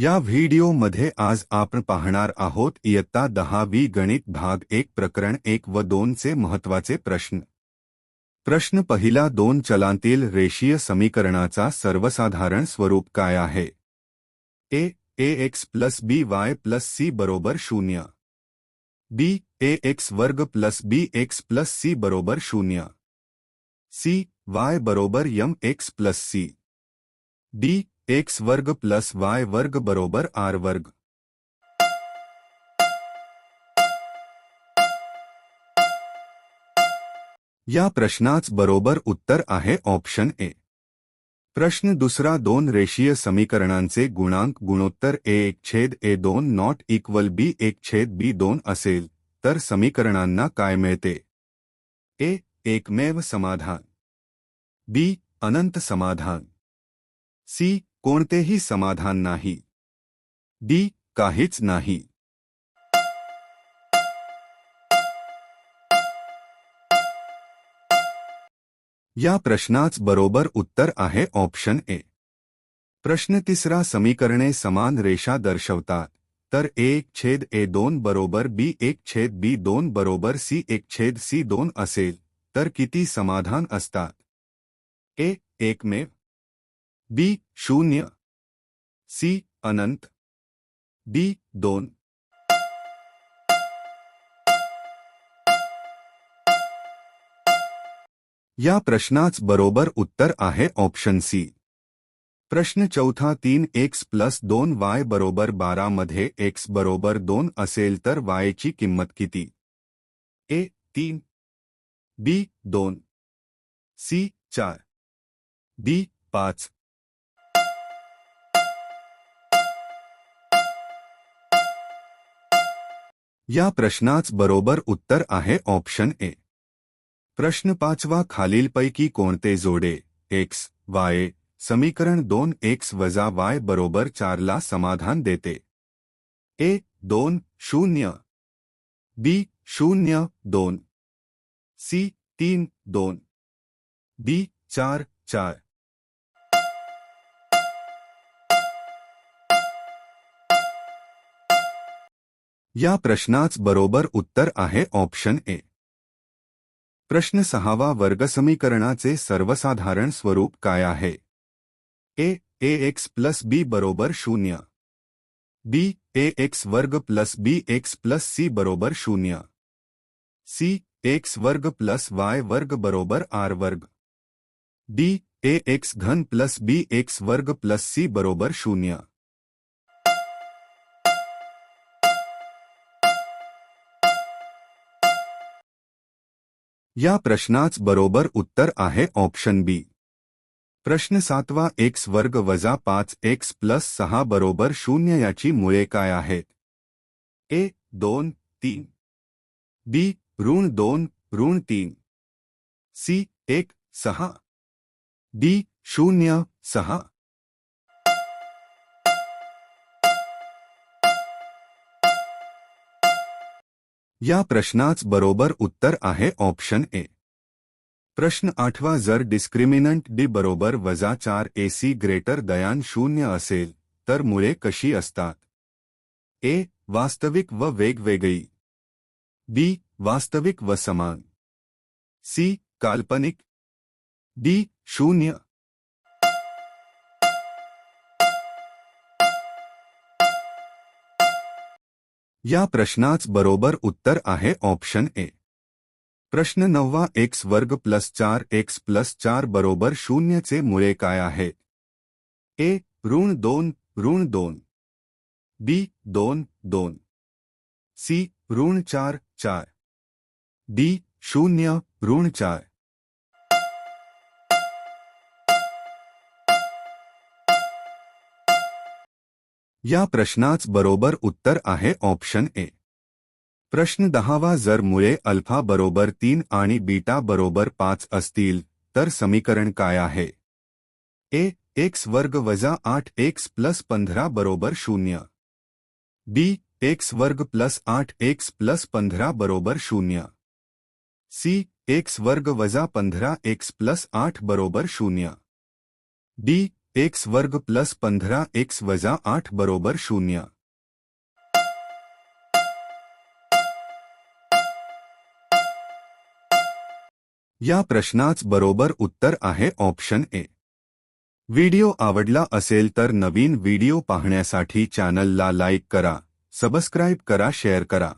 या वीडियो व्हिडिओमध्ये आज आपण पाहणार आहोत इयत्ता दहावी गणित भाग एक प्रकरण एक व दोनचे महत्वाचे प्रश्न. प्रश्न पहिला दोन चलांतील रेषीय समीकरणाचा सर्वसाधारण स्वरूप काय आहे? A a x plus b y plus c बरोबर शून्य. बी ए एक्स वर्ग plus b x plus c बरोबर शून्य. सी वाय बरोबर m x plus c d x वर्ग प्लस वाय वर्ग बरोबर आर वर्ग। या प्रश्नाच बरोबर उत्तर आहे ऑप्शन ए प्रश्न दुसरा दोन रेषीय समीकरणांचे गुणांक गुणोत्तर ए एक छेद ए दोन नॉट इक्वल बी एक छेद बी दोन असेल, तर समीकरणांना काय मिळते? ए एकमेव समाधान. बी अनंत समाधान. सी कोणतेही समाधान नाही. डी, काहीच नाही. या प्रश्नाच बरोबर उत्तर आहे ऑप्शन ए. प्रश्न तिसरा समीकरणे समान रेषा दर्शवतात. तर एक छेद ए दोन बरोबर बी एक छेद बी दोन बरोबर सी एक छेद सी दोन असेल, तर किती समाधान असतात? ए, एकमेव. बी शून्य. सी अनंत. डी दोन. या प्रश्नाच बरोबर उत्तर आहे ऑप्शन सी प्रश्न चौथा तीन एक्स प्लस दोन वाय बरोबर बारा मध्ये एक्स बरोबर दोन असेल तर वायची किंमत किती? ए तीन. बी दोन. सी चार. डी पाच. या प्रश्नाच बरोबर उत्तर आहे ऑप्शन ए. प्रश्न पाचवा खालीलपैकी कोणते जोडे? एक्स वाय समीकरण दोन एक्स वजा वाय बरोबर चारला समाधान देते. ए, दोन, शून्य. बी शून्य, दोन. सी तीन, दोन. डी चार चार. या प्रश्नाच बरोबर उत्तर आहे ऑप्शन ए. प्रश्न सहावा वर्ग वर्गसमीकरणाचे सर्वसाधारण स्वरूप काय आहे? A a x plus b बरोबर शून्य. बी, ए एक्स वर्ग plus b x plus c बरोबर शून्य. सी, एक्स वर्ग प्लस वाय वर्ग बरोबर आर वर्ग. डी, ए एक्स घन प्लस बी एक्स वर्ग प्लस सी बरोबर शून्य. या प्रश्नाच बरोबर उत्तर आहे ऑप्शन बी. प्रश्न सातवा एक्स वर्ग वजा पाच एक्स प्लस सहा बरोबर शून्य याची मुळे काय आहेत? ए दोन तीन. बी ऋण दोन ऋण तीन. सी एक सहा. डी शून्य सहा. या प्रश्नाच बरोबर उत्तर आहे ऑप्शन ए प्रश्न आठवा, जर डिस्क्रिमिनंट डी बरोबर वजा चार ए सी ग्रेटर दयान शून्य असेल, तर मुळे कशी असतात? ए वास्तविक व वेगवेगळी. बी वास्तविक व समान. सी काल्पनिक. डी शून्य. या प्रश्नाच बरोबर उत्तर आहे ऑप्शन ए. प्रश्न नववा एक्स वर्ग प्लस चार एक्स प्लस चार बरोबर शून्यचे मुळे काय आहेत ए, ऋण दोन ऋण दोन. बी, दोन दोन. सी, ऋण चार चार. डी, शून्य, ऋण चार. या प्रश्नाच बरोबर उत्तर आहे ऑप्शन ए. प्रश्न दहावा जर मुळे अल्फ़ा बरोबर तीन आणि बीटा बरोबर पाच असतील, तर समीकरण काय आहे? ए, एक्स वर्ग वजा आठ, एक्स प्लस पंधरा बरोबर शून्य. बी, एक्स वर्ग प्लस आठ, एक्स प्लस पंधरा बरोबर शून्य. सी, एक्स वर्ग वजा पंधरा, एक्स प्लस आठ बरोबर शून्य. डी एक्स वर्ग प्लस पंधरा एक्स वजा आठ बरोबर शून्य। या प्रश्नाच बरोबर उत्तर आहे ऑप्शन ए। व्हिडिओ आवडला असेल तर नवीन व्हिडिओ पाहण्यासाठी चॅनलला लाईक करा, सबस्क्राईब करा, शेअर करा.